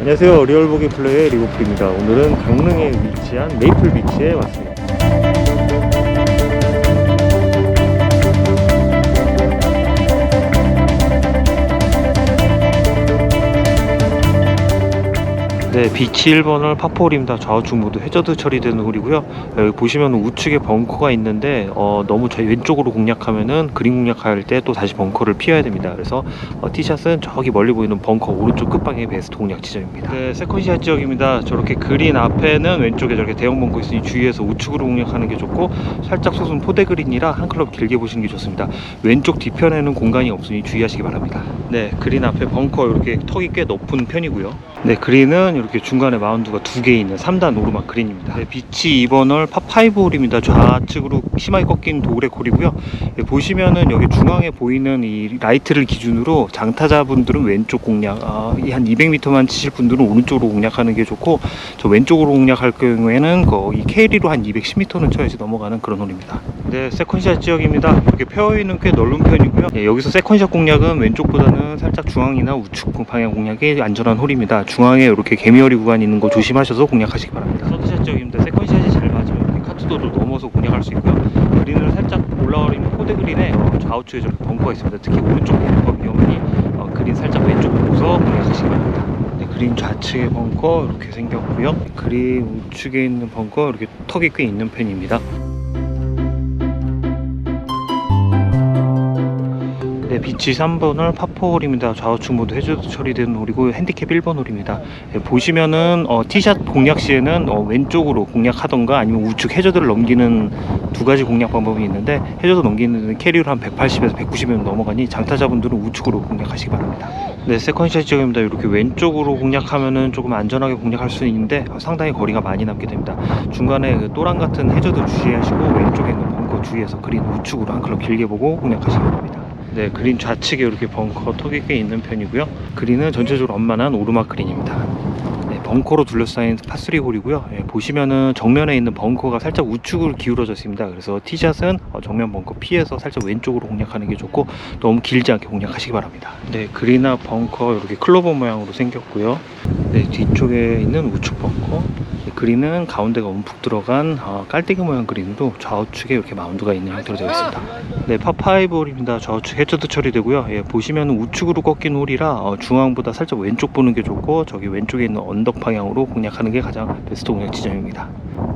안녕하세요. 리얼보기 플레이의 리고프입니다. 오늘은 강릉에 위치한 메이플 비치에 왔습니다. 네, 비치 1번을 파포홀입니다. 좌우측 모두 해저드 처리되는 홀이고요. 여기 보시면 우측에 벙커가 있는데 어, 너무 저희 왼쪽으로 공략하면은 그린 공략할 때 또 다시 벙커를 피해야 됩니다. 그래서 어, 티샷은 저기 멀리 보이는 벙커 오른쪽 끝방에 베스트 공략 지점입니다. 네, 세컨샷 지역입니다. 저렇게 그린 앞에는 왼쪽에 저렇게 대형 벙커 있으니 주의해서 우측으로 공략하는 게 좋고 살짝 솟은 포대 그린이라 한 클럽 길게 보시는 게 좋습니다. 왼쪽 뒤편에는 공간이 없으니 주의하시기 바랍니다. 네, 그린 앞에 벙커 이렇게 턱이 꽤 높은 편이고요. 네, 그린은 이렇게 중간에 마운드가 두 개 있는 3단 오르막 그린입니다. 네, 비치 2번 홀 파5 홀입니다. 좌측으로 심하게 꺾인 도그렉 홀이고요. 예, 보시면은 여기 중앙에 보이는 이 라이트를 기준으로 장타자분들은 왼쪽 공략, 아, 이한 200m만 치실 분들은 오른쪽으로 공략하는 게 좋고 저 왼쪽으로 공략할 경우에는 거의 캐리로 한 210m는 쳐야지 넘어가는 그런 홀입니다. 네, 세컨샷 지역입니다. 이렇게 페어웨이는 꽤 넓은 편이고요. 예, 여기서 세컨샷 공략은 왼쪽보다는 살짝 중앙이나 우측 방향 공략이 안전한 홀입니다. 중앙에 이렇게 개미허리 구간 있는 거 조심하셔서 공략하시기 바랍니다. 서드샷 지역입니다. 세컨샷이 잘 맞으면 카트도를 넘어서 공략할 수 있고요. 그린을 살짝 올라가는 포대 그린에 어, 좌우측에 저렇게 벙커가 있습니다. 특히 오른쪽 벙커가 위험하니 어, 그린 살짝 왼쪽 보고서 공략하시기 바랍니다. 네, 그린 좌측에 벙커 이렇게 생겼고요. 그린 우측에 있는 벙커 이렇게 턱이 꽤 있는 편입니다. 네, 비치 3번을 파포홀입니다. 좌우측 모두 해저드 처리된 홀이고 핸디캡 1번 홀입니다. 예, 보시면은 어, 티샷 공략 시에는 어, 왼쪽으로 공략하던가 아니면 우측 해저드를 넘기는 두 가지 공략 방법이 있는데 해저드 넘기는 캐리로 한 180에서 190면 넘어가니 장타자분들은 우측으로 공략하시기 바랍니다. 네, 세컨샷 지역입니다. 이렇게 왼쪽으로 공략하면은 조금 안전하게 공략할 수 있는데 어, 상당히 거리가 많이 남게 됩니다. 중간에 그 또랑 같은 해저드 주의하시고 왼쪽에 있는 벙커 주의해서 그린 우측으로 한 클럽 길게 보고 공략하시기 바랍니다. 네, 그린 좌측에 이렇게 벙커 턱이 꽤 있는 편이고요. 그린은 전체적으로 완만한 오르막 그린입니다. 네, 벙커로 둘러싸인 파3 홀이고요. 예, 보시면은 정면에 있는 벙커가 살짝 우측으로 기울어져 있습니다. 그래서 티샷은 어, 정면 벙커 피해서 살짝 왼쪽으로 공략하는 게 좋고 너무 길지 않게 공략하시기 바랍니다. 네, 그린 앞 벙커 이렇게 클로버 모양으로 생겼고요. 네, 뒤쪽에 있는 우측 벙커. 네, 그린은 가운데가 움푹 들어간 어, 깔때기 모양 그린으로 좌우측에 이렇게 마운드가 있는 형태로 되어 있습니다. 네, 파5 홀입니다. 좌우측 해저드 처리되고요. 예, 보시면 우측으로 꺾인 홀이라 어, 중앙보다 살짝 왼쪽 보는 게 좋고 저기 왼쪽에 있는 언덕 방향으로 공략하는 게 가장 베스트 공략 지점입니다.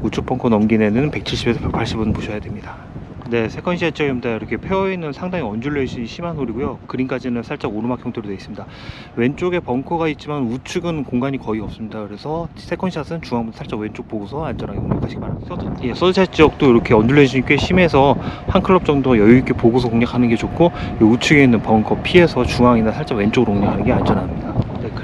우측 벙커 넘긴 애는 170에서 180은 보셔야 됩니다. 네, 세컨샷 지역입니다. 이렇게 페어웨이는 상당히 언듈레이션이 심한 홀이고요. 그린까지는 살짝 오르막 형태로 되어 있습니다. 왼쪽에 벙커가 있지만 우측은 공간이 거의 없습니다. 그래서 세컨샷은 중앙부터 살짝 왼쪽 보고서 안전하게 공략하시기 바랍니다. 서드, 예, 서드샷 지역도 이렇게 언듈레이션이 꽤 심해서 한 클럽 정도 여유 있게 보고서 공략하는 게 좋고 이 우측에 있는 벙커 피해서 중앙이나 살짝 왼쪽으로 공략하는 게 안전합니다.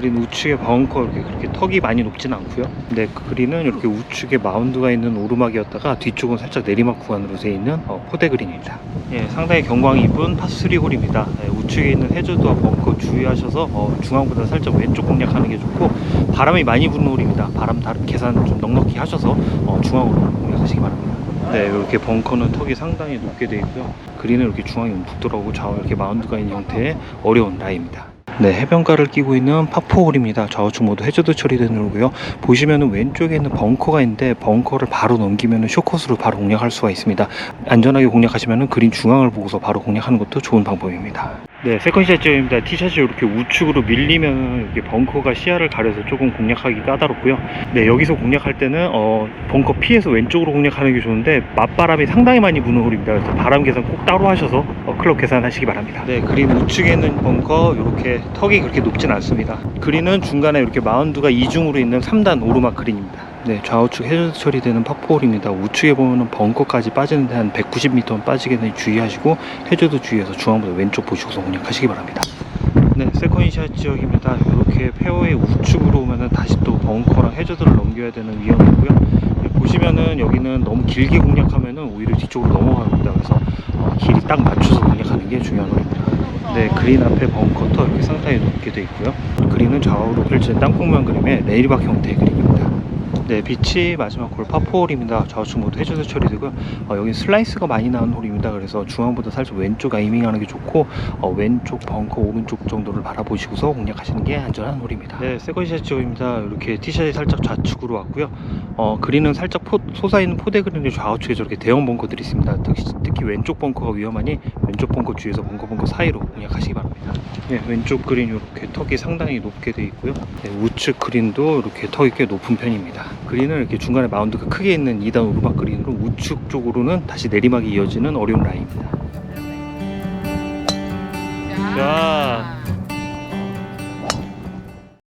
네, 그린 우측에 벙커 이렇게 그렇게 턱이 많이 높진 않고요. 네, 그 그린은 이렇게 우측에 마운드가 있는 오르막이었다가 뒤쪽은 살짝 내리막 구간으로 되어 있는 어, 포대 그린입니다. 예, 상당히 경광이 이쁜 파3 홀입니다. 네, 우측에 있는 해저드와 벙커 주의하셔서 어, 중앙보다 살짝 왼쪽 공략하는 게 좋고 바람이 많이 부는 홀입니다. 바람 다른 계산 좀 넉넉히 하셔서 어, 중앙으로 공략하시기 바랍니다. 네, 이렇게 벙커는 턱이 상당히 높게 되어 있고요. 그린은 이렇게 중앙이 들어오고 좌우 이렇게 마운드가 있는 형태의 어려운 라이입니다. 네, 해변가를 끼고 있는 파포홀입니다. 좌우측 모두 해저드 처리된 홀고요. 보시면은 왼쪽에 있는 벙커가 있는데 벙커를 바로 넘기면은 쇼컷으로 바로 공략할 수가 있습니다. 안전하게 공략하시면은 그린 중앙을 보고서 바로 공략하는 것도 좋은 방법입니다. 네, 세컨샷 지역입니다. 티샷이 이렇게 우측으로 밀리면 이렇게 벙커가 시야를 가려서 조금 공략하기 까다롭고요. 네, 여기서 공략할 때는 어, 벙커 피해서 왼쪽으로 공략하는 게 좋은데 맞바람이 상당히 많이 부는 홀입니다. 그래서 바람 계산 꼭 따로 하셔서 어, 클럽 계산하시기 바랍니다. 네, 그린 우측에 있는 벙커 이렇게 턱이 그렇게 높진 않습니다. 그린은 중간에 이렇게 마운드가 이중으로 있는 3단 오르막 그린입니다. 네, 좌우측 해저드 처리되는 파포홀입니다. 우측에 보면은 벙커까지 빠지는데 한 190m 빠지게 되니 주의하시고 해저드 주의해서 중앙보다 왼쪽 보시고서 공략하시기 바랍니다. 네, 세컨샷 지역입니다. 이렇게 페어웨이 우측으로 오면은 다시 또 벙커랑 해저드를 넘겨야 되는 위험이 있고요. 네, 보시면은 여기는 너무 길게 공략하면은 오히려 뒤쪽으로 넘어갑니다. 그래서 어, 길이 딱 맞춰서 공략하는 게 중요한 홀입니다. 네, 그린 앞에 벙커터 이렇게 상당히 높게 되어 있고요. 그린은 좌우로 펼쳐진 땅콩 모양 그림의 레일박 형태의 그림입니다. 네, 빛이 마지막 홀 파포홀입니다. 좌우측 모두 해저드 처리되고요. 어, 여기 슬라이스가 많이 나는 홀입니다. 그래서 중앙보다 살짝 왼쪽 아이밍하는 게 좋고 어, 왼쪽 벙커 오른쪽 정도를 바라보시고서 공략하시는 게 안전한 홀입니다. 네, 세컨샷 지역입니다. 이렇게 티샷이 살짝 좌측으로 왔고요. 어, 그린은 살짝 포, 솟아있는 포대 그린의 좌우측에 저렇게 대형 벙커들이 있습니다. 특히, 특히 왼쪽 벙커가 위험하니 왼쪽 벙커 주위에서 벙커 벙커 사이로 공략하시기 바랍니다. 네, 왼쪽 그린 이렇게 턱이 상당히 높게 되어 있고요. 네, 우측 그린도 이렇게 턱이 꽤 높은 편입니다. 그린은 이렇게 중간에 마운드가 크게 있는 2단 오르막 그린으로 우측 쪽으로는 다시 내리막이 이어지는 어려운 라인입니다. 자.